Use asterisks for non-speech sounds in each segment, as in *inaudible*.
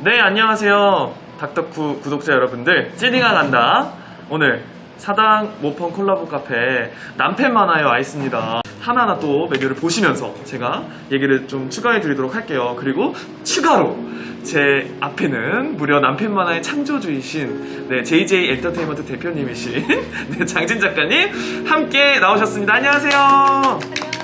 네, 안녕하세요. 닥터쿠 구독자 여러분들. 찌딩아 간다. 오늘 사당 모펀 콜라보 카페 남팬 만화에 와 있습니다. 하나하나 또 메뉴를 보시면서 제가 얘기를 좀 추가해 드리도록 할게요. 그리고 추가로 제 앞에는 무려 남팬 만화의 창조주이신 네, JJ 엔터테인먼트 대표님이신 *laughs* 네, 장진 작가님 함께 나오셨습니다. 안녕하세요.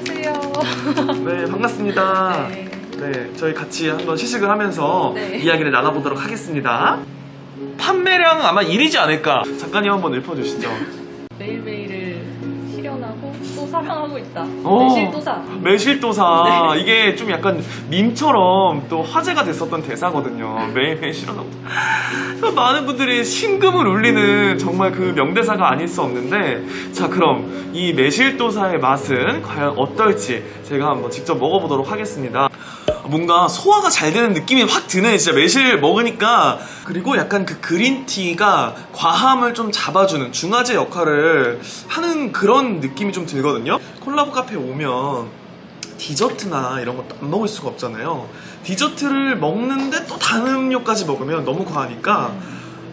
안녕하세요. 네, 반갑습니다. 네. 네, 저희 같이 한번 시식을 하면서 네. 이야기를 나눠보도록 하겠습니다. 판매량 아마 1위지 않을까? 작가님 한번 읊어주시죠. 매일매일을 또 사랑하고 있다. 오. 매실도사. 매실도사. *laughs* 네. 이게 좀 약간 밈처럼 또 화제가 됐었던 대사거든요. 매일매일 실현하고. 많은 분들이 심금을 울리는 정말 그 명대사가 아닐 수 없는데, 자, 그럼 이 매실도사의 맛은 과연 어떨지 제가 한번 직접 먹어보도록 하겠습니다. 뭔가 소화가 잘 되는 느낌이 확 드네 진짜 매실 먹으니까 그리고 약간 그 그린티가 과함을 좀 잡아주는 중화제 역할을 하는 그런 느낌이 좀 들거든요. 콜라보 카페 오면 디저트나 이런 것도 안 먹을 수가 없잖아요. 디저트를 먹는데 또 단 음료까지 먹으면 너무 과하니까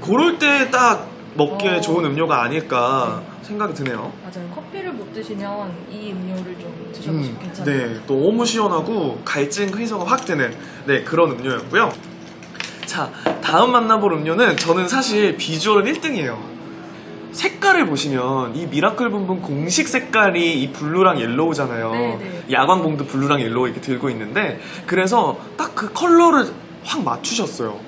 그럴 때 딱 먹기에 어. 좋은 음료가 아닐까 생각이 드네요 맞아요. 커피를 못 드시면 이 음료를 좀 드셔보시면 괜찮아요. 네, 너무 시원하고 갈증 해소가 확 되는 네 그런 음료였고요. 자, 다음 만나볼 음료는 저는 사실 비주얼은 1등이에요. 색깔을 보시면 이 미라클 분분 공식 색깔이 이 블루랑 옐로우잖아요. 네, 네. 야광봉도 블루랑 옐로우 이렇게 들고 있는데 그래서 딱 그 컬러를 확 맞추셨어요.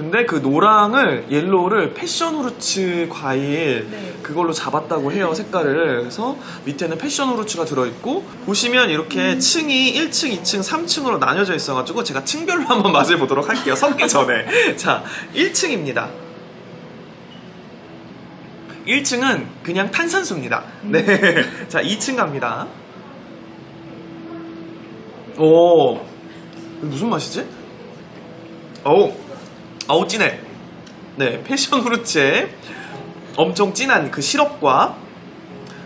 근데 그 노랑을 옐로우를 패션 후르츠 과일 네. 그걸로 잡았다고 해요 색깔을. 그래서 밑에는 패션 후르츠가 들어있고 보시면 이렇게 층이 1층, 2층, 3층으로 나뉘어져 있어가지고 제가 층별로 한번 맛을 보도록 할게요 섞기 전에. *laughs* 자 1층입니다. 1층은 그냥 탄산수입니다. *laughs* 네 자 2층 갑니다. 오. 무슨 맛이지? 어우 어우 진해 네 패션 후르츠의 엄청 진한 그 시럽과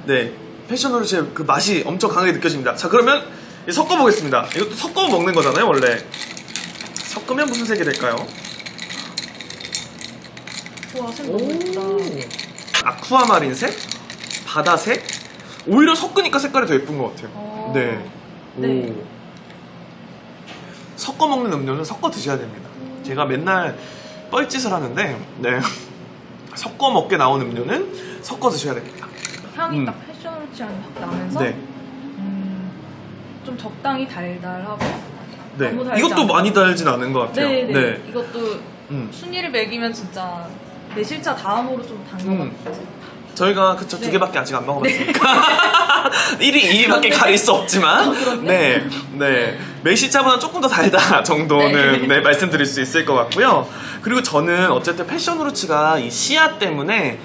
네 패션 후르츠의 그 맛이 엄청 강하게 느껴집니다 자 그러면 섞어보겠습니다 이것도 섞어 먹는 거잖아요 원래 섞으면 무슨 색이 될까요? 와, 색 너무 예쁘다. 아쿠아마린색? 바다색? 오히려 섞으니까 색깔이 더 예쁜 것 같아요 어. 네. 오. 네. 섞어 먹는 음료는 섞어 드셔야 됩니다. 제가 맨날 뻘짓을 하는데, 네. 섞어 먹게 나온 음료는 섞어 드셔야 됩니다. 향이 음. 딱 패션으로 취향이 확 나면서 네. 음, 좀 적당히 달달하고 네. 너무 달지 이것도 않아요. 많이 달진 않은 것 같아요. 네, 네. 이것도 음. 순위를 매기면 진짜 매실차 다음으로 좀 단것 음. 같아요. 저희가 그쵸 두 네. 개밖에 아직 안 먹어봤으니까 *laughs* 1위, 2위밖에 가릴 수 없지만 네, 네 매실차보다 조금 더 달다 *laughs* 정도는 네. 네, 말씀드릴 수 있을 것 같고요. 그리고 저는 어쨌든 패션 후르츠가 이 씨앗 때문에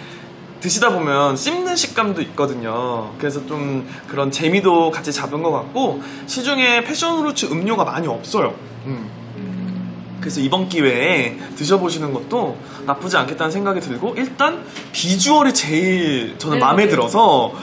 드시다 보면 씹는 식감도 있거든요. 그래서 좀 그런 재미도 같이 잡은 것 같고 시중에 패션 후르츠 음료가 많이 없어요. 음. 그래서 이번 기회에 드셔보시는 것도 나쁘지 않겠다는 생각이 들고 일단 비주얼이 제일 저는 네, 마음에 네. 들어서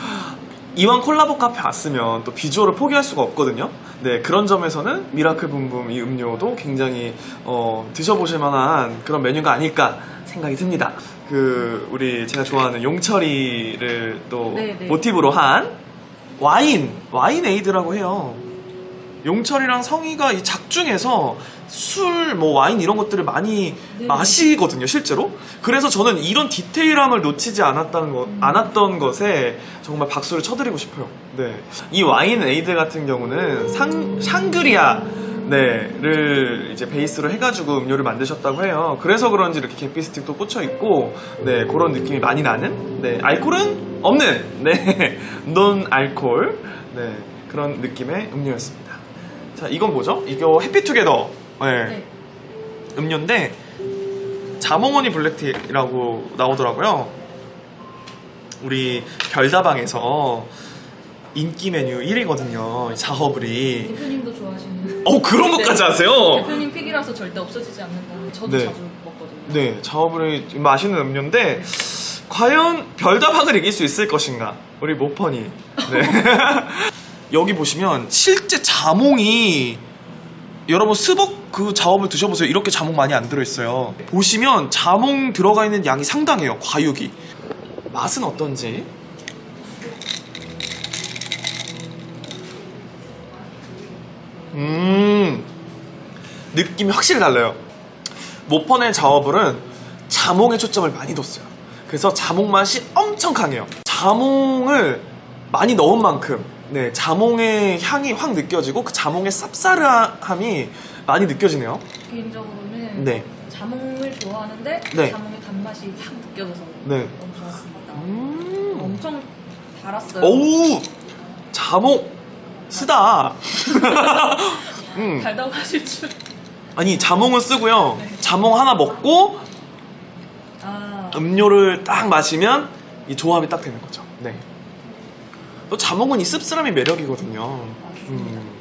이왕 콜라보 카페 왔으면 또 비주얼을 포기할 수가 없거든요. 네 그런 점에서는 미라클 붐붐 이 음료도 굉장히 어, 드셔보실 만한 그런 메뉴가 아닐까 생각이 듭니다. 그 우리 제가 좋아하는 용철이를 또 네, 네. 모티브로 한 와인 와인 에이드라고 해요. 용철이랑 성희가 이 작중에서 술, 뭐 와인 이런 것들을 많이 네. 마시거든요, 실제로. 그래서 저는 이런 디테일함을 놓치지 않았다는 것, 않았던 것에 정말 박수를 쳐드리고 싶어요. 네. 이 와인 에이드 같은 경우는 상, 샹그리아 네를 이제 베이스로 해가지고 음료를 만드셨다고 해요. 그래서 그런지 이렇게 계피 스틱도 꽂혀 있고, 네 그런 느낌이 많이 나는, 네 알코올은 없는, 네 *laughs* 논 알콜, 네 그런 느낌의 음료였습니다. 자 이건 뭐죠? 이거 해피투게더, 네, 네. 음료인데 자몽원이 블랙티라고 나오더라고요. 우리 별다방에서 인기 메뉴 1위거든요. 자허브리. 대표님도 좋아하시는. 어 그런 것까지 네. 아세요? 대표님 픽이라서 절대 없어지지 않는다. 저도 네. 자주 먹거든요. 네, 자허브리 맛있는 음료인데 과연 별다방을 이길 수 있을 것인가? 우리 모퍼니. 네. *laughs* 여기 보시면 실제 자몽이 여러분 스벅 그 자업을 드셔보세요. 이렇게 자몽 많이 안 들어있어요. 보시면 자몽 들어가 있는 양이 상당해요. 과육이. 맛은 어떤지. 음, 느낌이 확실히 달라요. 모펀의 자어불은 자몽에 초점을 많이 뒀어요. 그래서 자몽 맛이 엄청 강해요. 자몽을 많이 넣은 만큼 네, 자몽의 향이 확 느껴지고 그 자몽의 쌉싸름함이 많이 느껴지네요. 개인적으로는 네. 자몽을 좋아하는데 네. 자몽의 단맛이 확 느껴져서 네. 너무 좋았습니다. 음. 엄청 달았어요. 오우 자몽 쓰다. *laughs* 음. 달다고 하실 줄. 아니 자몽은 쓰고요. 자몽 하나 먹고 아, 음료를 딱 마시면 이 조합이 딱 되는 거죠. 네. 또 자몽은 이 씁쓸함이 매력이거든요. 음.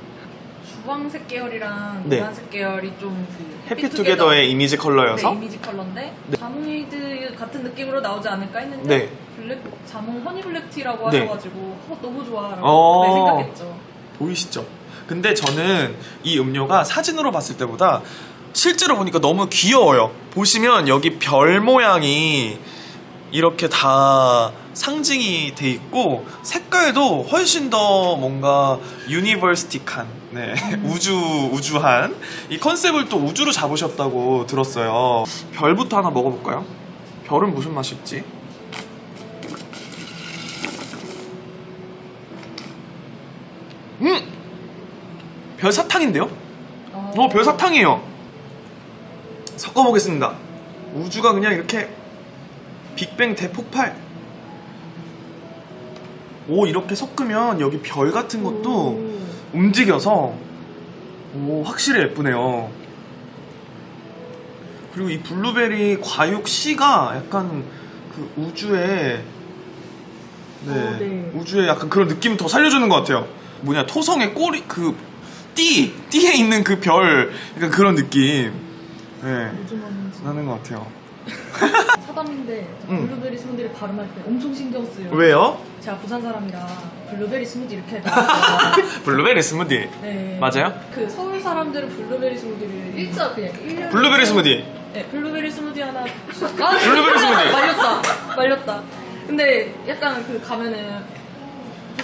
주황색 계열이랑 네. 노란색 계열이 좀그 해피투게더의 이미지 컬러여서 네, 이미지 컬러인데 네. 자몽이드 같은 느낌으로 나오지 않을까 했는데 네. 블랙 자몽 허니 블랙티라고 네. 하셔가지고 어, 너무 좋아라고 어. 네, 생각했죠. 보이시죠? 근데 저는 이 음료가 사진으로 봤을 때보다 실제로 보니까 너무 귀여워요. 보시면 여기 별 모양이 이렇게 다 상징이 돼 있고 색깔도 훨씬 더 뭔가 유니버시티한 네. *laughs* 우주 우주한 이 컨셉을 또 우주로 잡으셨다고 들었어요. 별부터 하나 먹어볼까요? 별은 무슨 맛일지? 음! 별 사탕인데요? 어, 어, 별 사탕이에요. 섞어보겠습니다. 우주가 그냥 이렇게 빅뱅 대폭발. 오, 이렇게 섞으면 여기 별 같은 것도 오. 움직여서 오, 확실히 예쁘네요. 그리고 이 블루베리 과육 씨가 약간 그 우주의 네, 어, 네. 우주의 약간 그런 느낌을 더 살려주는 것 같아요. 뭐냐 토성의 꼬리 그 띠, 띠에 있는 그 별 약간 그런 느낌 네, 무슨 말인지 나는 것 같아요. *laughs* 사담인데 음. 블루베리 스무디를 발음할 때 엄청 신경 쓰여요. 왜요? 제가 부산 사람이라 블루베리 스무디 이렇게 나와요. *laughs* 블루베리 스무디 네. 맞아요? 그 서울 사람들은 블루베리 스무디를 일자 그냥 1년 블루베리 스무디 네, 블루베리 스무디 하나. 아, 블루베리 스무디. 말렸다. 말렸다. 근데 약간 그 가면은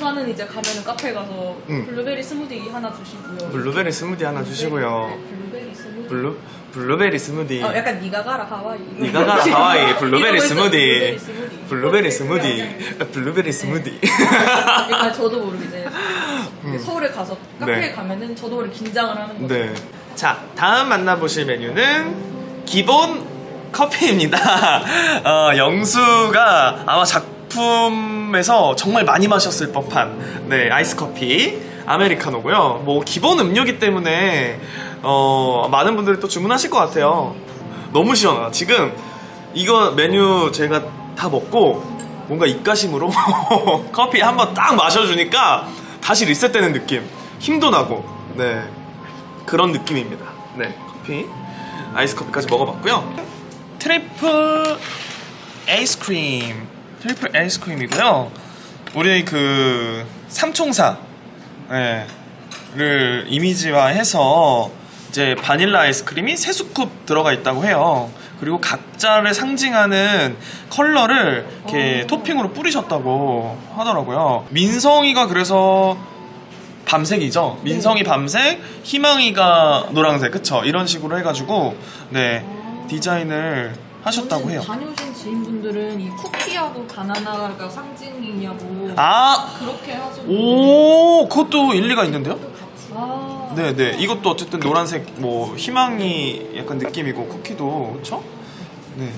부산은 이제 가면은 카페 가서 음. 블루베리 스무디 하나 주시고요. 블루베리 스무디 하나 주시고요. 네, 블루베리 스무디. 블루 블루베리 스무디. 어, 약간 니가 가라 하와이. 니가 가라 하와이 블루베리. 스무디. 블루베리 스무디. 블루베리 스무디. 그러니까 *laughs* 저도 모르게 이제 *laughs* 서울에 가서 카페에 네. 가면은 저도 모르게 긴장을 하는 거죠. 네. 자, 다음 만나보실 메뉴는 기본 커피입니다. *laughs* 어, 영수가 아마 작 품에서 정말 많이 마셨을 법한 네, 아이스 커피 아메리카노고요. 뭐 기본 음료기 때문에 어, 많은 분들이 또 주문하실 것 같아요. 너무 시원하다. 지금 이거 메뉴 제가 다 먹고 뭔가 입가심으로 *laughs* 커피 한번 딱 마셔주니까 다시 리셋되는 느낌. 힘도 나고. 네. 그런 느낌입니다. 네, 커피. 아이스 커피까지 먹어봤고요. 트리플 아이스크림. 트리플 아이스크림이고요. 우리 그 삼총사 네, 를 이미지화해서 이제 바닐라 아이스크림이 세 스쿱 들어가 있다고 해요. 그리고 각자를 상징하는 컬러를 이렇게 오. 토핑으로 뿌리셨다고 하더라고요. 민성이가 그래서 밤색이죠. 민성이 밤색, 희망이가 노란색, 그쵸? 이런 식으로 해가지고 네 디자인을 하셨다고 해요. 다녀오신 지인분들은 이 쿠키하고 바나나가 상징이냐고 아, 그렇게 하죠. 오, 그것도 일리가 있는데요? 아, 네, 네. 이것도 어쨌든 노란색 뭐 희망이 약간 느낌이고 쿠키도 그렇죠? 네.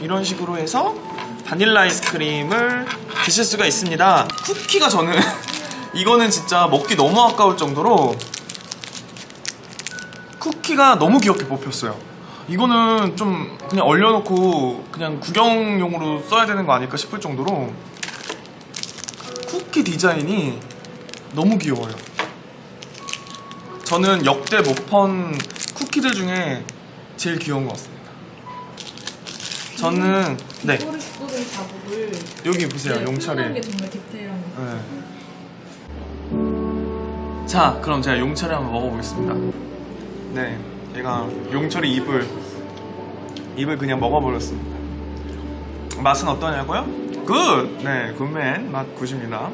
이런 식으로 해서 바닐라 아이스크림을 드실 수가 있습니다. 쿠키가 저는 *laughs* 이거는 진짜 먹기 너무 아까울 정도로 쿠키가 너무 귀엽게 뽑혔어요. 이거는 좀 그냥 얼려놓고 그냥 구경용으로 써야 되는 거 아닐까 싶을 정도로 쿠키 디자인이 너무 귀여워요. 저는 역대 모펀 쿠키들 중에 제일 귀여운 것 같습니다. 저는 네 소리 자국을 여기 보세요 네, 용철이. 게 정말 디테일한 거. 네. 자, 그럼 제가 용철이 한번 먹어보겠습니다. 네, 얘가 용철이 입을 입을 그냥 먹어버렸습니다. 맛은 어떠냐고요? 굿! 네, 굿맨 맛 굿입니다.